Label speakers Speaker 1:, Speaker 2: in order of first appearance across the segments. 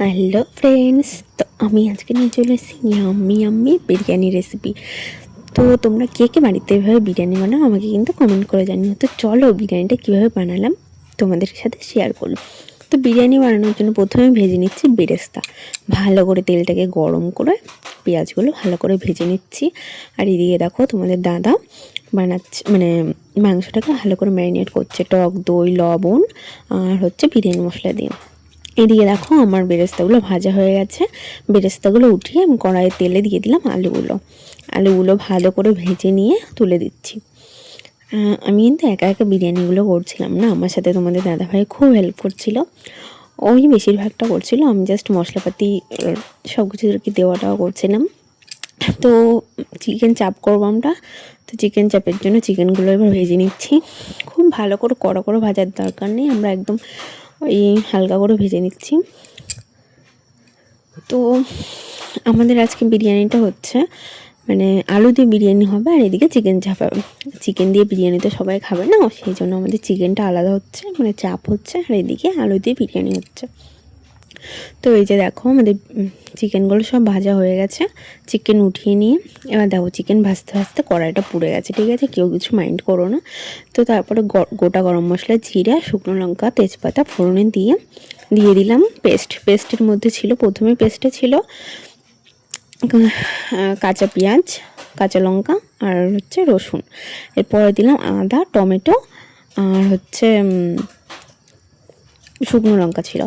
Speaker 1: Hello friends তো আমি আজকে নিয়ে চলে এসেছি ইয়াম্মি ইয়াম্মি বিরিয়ানি রেসিপি তো তোমরা কে কে বাড়িতে এভাবে বিরিয়ানি বানাও, আমাকে কিন্তু কমেন্ট করে জানিও। তো চলো বিরিয়ানিটা কীভাবে বানালাম তোমাদের সাথে শেয়ার করল তো বিরিয়ানি বানানোর জন্য প্রথমে ভেজে নিচ্ছি বেরেস্তা। ভালো করে তেলটাকে গরম করে পেঁয়াজগুলো ভালো করে ভেজে নিচ্ছি। আর এদিকে দেখো তোমাদের দাদা বানাচ্ছে মানে মাংসটাকে ভালো করে ম্যারিনেট করছে, টক, দই, লবণ আর হচ্ছে বিরিয়ানি মশলা দিয়ে। এদিকে দেখো আমার বেরেস্তাগুলো ভাজা হয়ে গেছে। বেরেস্তাগুলো উঠিয়ে আমি কড়াইয়ে তেলে দিয়ে দিলাম আলুগুলো। আলুগুলো ভালো করে ভেজে নিয়ে তুলে দিচ্ছি। আমি কিন্তু একা একা বিরিয়ানিগুলো করছিলাম না। আমার সাথে তোমাদের দাদাভাই খুব হেল্প করছিল। ওই বেশিরভাগটা করছিল। আমি জাস্ট মশলাপাতি সব কিছু আর কি দেওয়াটাও করছিলাম। তো চিকেন চাপ করব আমরা। তো চিকেন চাপের জন্য চিকেনগুলো এবার ভেজে নিচ্ছি। খুব ভালো করে কড়া করে ভাজার দরকার নেই। আমরা একদম ওই হালকা করে ভেজে নিচ্ছি। তো আমাদের আজকে বিরিয়ানিটা হচ্ছে মানে আলু দিয়ে বিরিয়ানি হবে আর এদিকে চিকেন চাপ চিকেন দিয়ে বিরিয়ানি তো সবাই খাবে না, সেই জন্য আমাদের চিকেনটা আলাদা হচ্ছে মানে চাপ হচ্ছে আর এদিকে আলু দিয়ে বিরিয়ানি হচ্ছে। তো এই যে দেখো আমাদের চিকেনগুলো সব ভাজা হয়ে গেছে। চিকেন উঠিয়ে নিয়ে এবার দেখো চিকেন ভাজতে ভাজতে কড়াইটা পুড়ে গেছে, ঠিক আছে? কেউ কিছু মাইন্ড করো না। তো তারপরে গোটা গরম মশলা, জিরা, শুকনো লঙ্কা, তেজপাতা, ফোড়নে দিয়ে দিয়ে দিলাম পেস্ট। পেস্টের মধ্যে ছিল, প্রথমে পেস্টে ছিল কাঁচা পেঁয়াজ, কাঁচা লঙ্কা আর হচ্ছে রসুন। এরপরে দিলাম আদা, টমেটো আর হচ্ছে শুকনো লঙ্কা ছিল।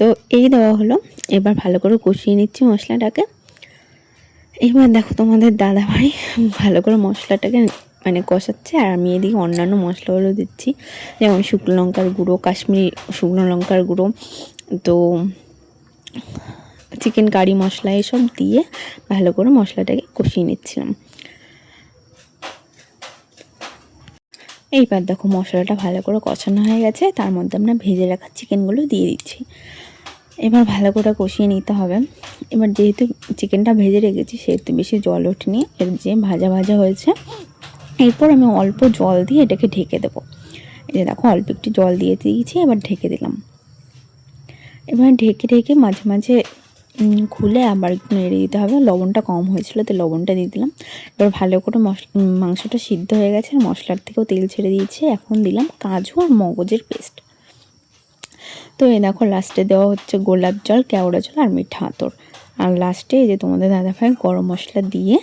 Speaker 1: তো এই দেওয়া হলো। এবার ভালো করে কষিয়ে নিচ্ছি মশলাটাকে। এবার দেখো তোমাদের দাদা ভাই ভালো করে মশলাটাকে মানে কষাচ্ছে, আর আমি এদিকে অন্যান্য মশলাগুলো দিচ্ছি। যেমন শুকনো লঙ্কার গুঁড়ো, কাশ্মীরি শুকনো লঙ্কার গুঁড়ো, তো চিকেন কারি মশলা এসব দিয়ে ভালো করে মশলাটাকে কষিয়ে নিচ্ছিলাম। এইবার দেখো মশলাটা ভালো করে কষানো হয়ে গেছে, তার মধ্যে আমরা ভেজে রাখা চিকেনগুলো দিয়ে দিচ্ছি। এবার ভালো করে কষিয়ে নিতে হবে। এবার যেহেতু চিকেনটা ভেজে রেখেছি, সেহেতু বেশি জল ওঠেনি। এর যে ভাজা ভাজা হয়েছে, এরপর আমি অল্প জল দিয়ে এটাকে ঢেকে দেবো। এই যে দেখো, অল্প একটু জল দিয়ে দিয়েছি, এবার ঢেকে দিলাম। এবার ঢেকে ঢেকে মাঝে মাঝে খুলে আবার একটু নেড়ে দিতে হবে। লবণটা কম হয়েছিল তো লবণটা দিয়ে দিলাম। এবার ভালো করে মাংসটা সিদ্ধ হয়ে গেছে, আর মশলার থেকেও তেল ছেড়ে দিয়েছে। এখন দিলাম কাজু আর মগজের পেস্ট। তো এ দেখো লাস্টে দেওয়া হচ্ছে গোলাপ জল, কেওড়া জল আর মিঠা আতর। আর লাস্টে এই যে তোমাদের দাদাভাই গরম মশলা দিয়ে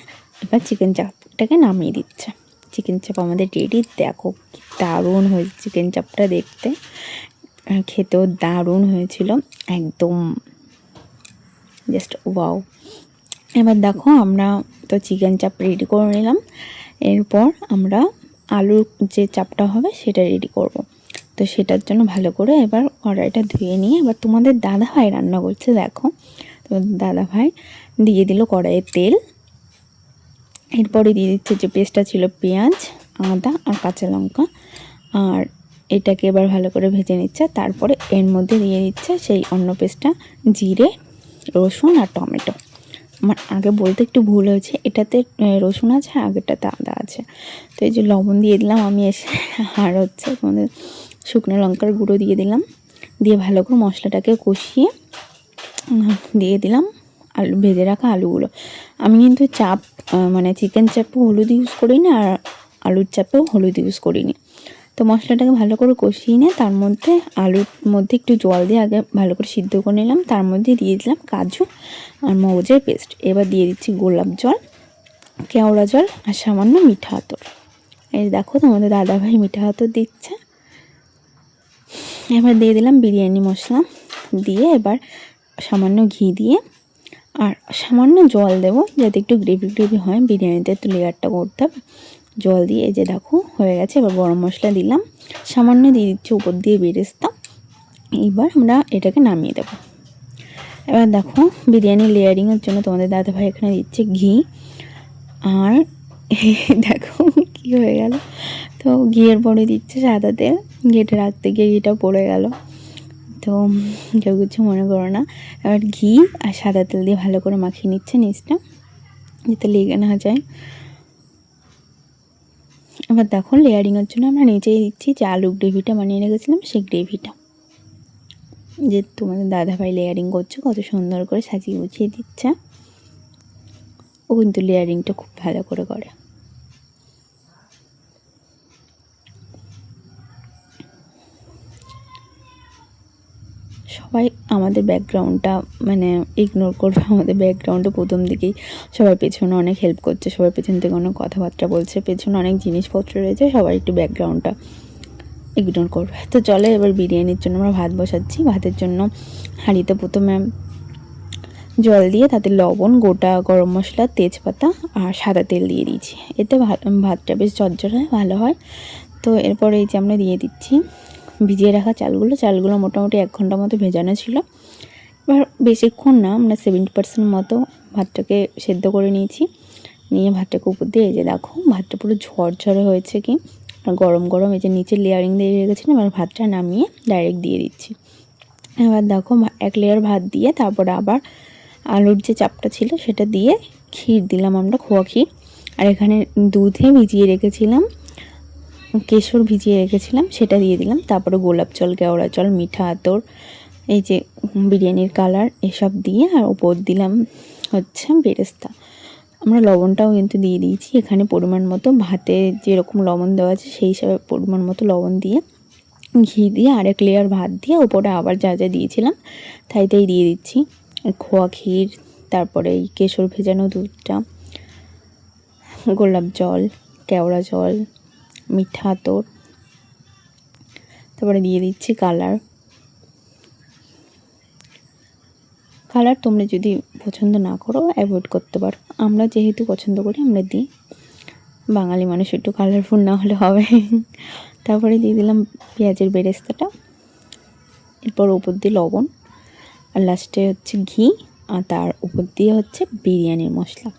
Speaker 1: এবার চিকেন চাপটাকে নামিয়ে দিচ্ছে। চিকেন চাপ আমাদের রেডি দেখো কি দারুণ হয়েছে চিকেন চাপটা দেখতে। খেতেও দারুণ হয়েছিল, একদম জাস্ট ওয়াও এবার দেখো, আমরা তো চিকেন চাপ রেডি করে নিলাম। এরপর আমরা আলুর যে চাপটা হবে সেটা রেডি করব। তো সেটার জন্য ভালো করে এবার কড়াইটা ধুয়ে নিয়ে এবার তোমাদের দাদা ভাই রান্না করছে, দেখো। তোমাদের দাদা ভাই দিয়ে দিল কড়াইয়ে তেল। এরপরে দিয়ে দিচ্ছে যে পেস্টটা ছিল পেঁয়াজ, আদা আর কাঁচা লঙ্কা। আর এটাকে এবার ভালো করে ভেজে নিচ্ছে। তারপরে এর মধ্যে দিয়ে দিচ্ছে সেই অন্য পেস্টটা, জিরে, রসুন আর টমেটো। আমার আগে বলতে একটু ভুল হয়েছে, এটাতে রসুন আছে আগেরটাতে আদা আছে। তো এই যে লবণ দিয়ে দিলাম, আমি এসে আর হচ্ছে তোমাদের শুকনো লঙ্কার গুঁড়ো দিয়ে দিলাম। দিয়ে ভালো করে মশলাটাকে কষিয়ে দিয়ে দিলাম আলু, ভেজে রাখা আলুগুলো। আমি কিন্তু চাপ মানে চিকেন চাপেও হলুদ ইউজ করিনি আর আলুর চাপেও হলুদ ইউজ করিনি। তো মশলাটাকে ভালো করে কষিয়ে নিয়ে তার মধ্যে আলুর মধ্যে একটু জল দিয়ে আগে ভালো করে সিদ্ধ করে নিলাম। তার মধ্যে দিয়ে দিলাম কাজু আর মগজের পেস্ট এবার দিয়ে দিচ্ছি গোলাপ জল, কেওড়া জল আর সামান্য মিঠা আতর। এই দেখো তোমাদের দাদাভাই মিঠা আতর দিচ্ছে। এবার দিয়ে দিলাম বিরিয়ানি মশলা। দিয়ে এবার সামান্য ঘি দিয়ে আর সামান্য জল দেবো যাতে একটু গ্রেভি গ্রেভি হয় বিরিয়ানিতে, একটু লেয়ারটা করতে হবে। জল দিয়ে এই যে দেখো, হয়ে গেছে। এবার গরম মশলা দিলাম। সামান্য দিয়ে দিচ্ছি উপর দিয়ে বেরেস্তা। এবার আমরা এটাকে নামিয়ে দেবো। এবার দেখো, বিরিয়ানি লেয়ারিংয়ের জন্য তোমাদের দাদাভাই এখানে দিচ্ছে ঘি। আর দেখো কি হয়ে গেল। তো ঘিয়ের পরে দিচ্ছে সাদা তেল ঘিটা রাখতে গিয়ে ঘিটা পড়ে গেল। তো কেউ কিছু মনে করো না। এবার ঘি আর সাদা তেল দিয়ে ভালো করে মাখিয়ে নিচ্ছে নিচটা, যাতে লেগে না যায়। এবার দেখো লেয়ারিংয়ের জন্য আমরা নিচেই দিচ্ছি যে আলু গ্রেভিটা বানিয়ে রেখেছিলাম, সেই গ্রেভিটা। যে তোমাদের দাদাভাই লেয়ারিং করছে, কত সুন্দর করে সাজিয়ে গুছিয়ে দিচ্ছে। ও কিন্তু লেয়ারিংটা খুব ভালো করে করে। সবাই আমাদের ব্যাকগ্রাউন্ডটা মানে ইগনোর করবে, আমাদের ব্যাকগ্রাউন্ডে প্রথম দিকেই সবাই পেছনে অনেক হেল্প করছে সবাই পেছন থেকে অনেক কথাবার্তা বলছে, পেছনে অনেক জিনিসপত্র রয়েছে, সবাই একটু ব্যাকগ্রাউন্ডটা ইগনোর করবে। তো চলে এবার বিরিয়ানির জন্য আমরা ভাত বসাচ্ছি, ভাতের জন্য হাঁড়িতে প্রথমে জল দিয়ে তাতে লবণ, গোটা গরম মশলা, তেজপাতা আর সাদা তেল দিয়ে দিয়েছি। এতে ভাতটা বেশ ঝরঝরে হয় ভালো হয়। তো এরপরে এই যে আমরা দিয়ে দিচ্ছি ভিজিয়ে রাখা চালগুলো চালগুলো মোটামুটি এক ঘণ্টা মতো ভেজানো ছিল। এবার বেশিক্ষণ না, আমরা সেভেন্টি পার্সেন্ট মতো ভাতটাকে সেদ্ধ করে নিয়েছি। নিয়ে ভাতটাকে উপর দিয়ে এই যে দেখো, ভাতটা পুরো ঝরঝরে হয়েছে কি? আর গরম গরম এই যে নিচে লেয়ারিং দিয়ে রেখেছিলাম এবার ভাতটা নামিয়ে ডাইরেক্ট দিয়ে দিচ্ছি। এবার দেখো এক লেয়ার ভাত দিয়ে তারপরে আবার আলুর যে চাপটা ছিল সেটা দিয়ে ক্ষীর দিলাম আমরা, খোয়া ক্ষীর। আর এখানে দুধে ভিজিয়ে রেখেছিলাম কেশর ভিজিয়ে রেখেছিলাম, সেটা দিয়ে দিলাম। তারপরে গোলাপ জল কেওড়া জল, মিঠা আতর, এই যে বিরিয়ানির কালার, এসব দিয়ে আর ওপর দিলাম হচ্ছে বেরেস্তা। আমরা লবণটাও কিন্তু দিয়ে দিয়েছি, এখানে পরিমাণ মতো ভাতে যেরকম লবণ দেওয়া আছে, সেই হিসাবে পরিমাণ মতো লবণ দিয়ে ঘি দিয়ে আরেক লেয়ার ভাত দিয়ে ওপরে আবার যা যা দিয়েছিলাম, তাই তাই দিয়ে দিচ্ছি। খোয়া ক্ষীর, তারপরে এই কেশর ভেজানো দুধটা, গোলাপ জল কেওড়া জল মিঠা আতর তারপরে দিয়ে দিচ্ছি কালার। কালার তোমরা যদি পছন্দ না করো, অ্যাভয়েড করতে পারো। আমরা যেহেতু পছন্দ করি, আমরা দিই। বাঙালি মানুষ একটু কালারফুল না হলে হবে। তারপরে দিয়ে দিলাম পেঁয়াজের বেরেস্তাটা। এরপর উপর দিয়ে লবণ। আর লাস্টে হচ্ছে ঘি। আর তার উপর দিয়ে হচ্ছে বিরিয়ানির মশলা।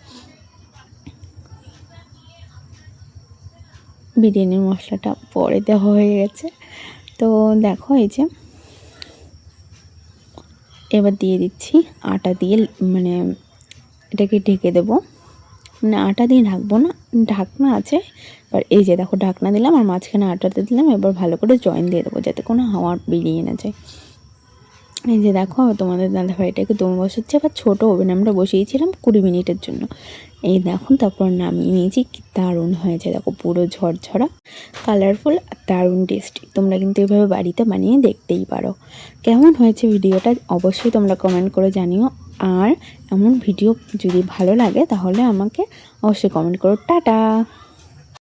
Speaker 1: বিরিয়ানির মশলাটা পরে দেওয়া হয়ে গেছে। তো দেখো এই যে, এবার দিয়ে দিচ্ছি আটা দিয়ে মানে এটাকে ঢেকে দেবো। মানে আটা দিয়ে ঢাকবো না, ঢাকনা আছে, এবার এই যে দেখো ঢাকনা দিলাম আর মাঝখানে আটাতে দিলাম, এবার ভালো করে জয়েন দিয়ে দেবো যাতে কোনো হাওয়া বেরিয়ে না যায়। এই যে দেখো, তোমাদের দাদা ভাইটাকে দম বসাচ্ছে আবার ছোটো ওভেন আমরা বসিয়েছিলাম কুড়ি মিনিটের জন্য। এই দেখুন, তারপর নামিয়ে নিয়েছি। কি দারুণ হয়েছে, দেখো, পুরো ঝরঝরা কালারফুল আর দারুণ টেস্টি তোমরা কিন্তু এভাবে বাড়িতে বানিয়ে দেখতেই পারো। কেমন হয়েছে ভিডিওটা অবশ্যই তোমরা কমেন্ট করে জানিও। আর এমন ভিডিও যদি ভালো লাগে, তাহলে আমাকে অবশ্যই কমেন্ট করো। টাটা!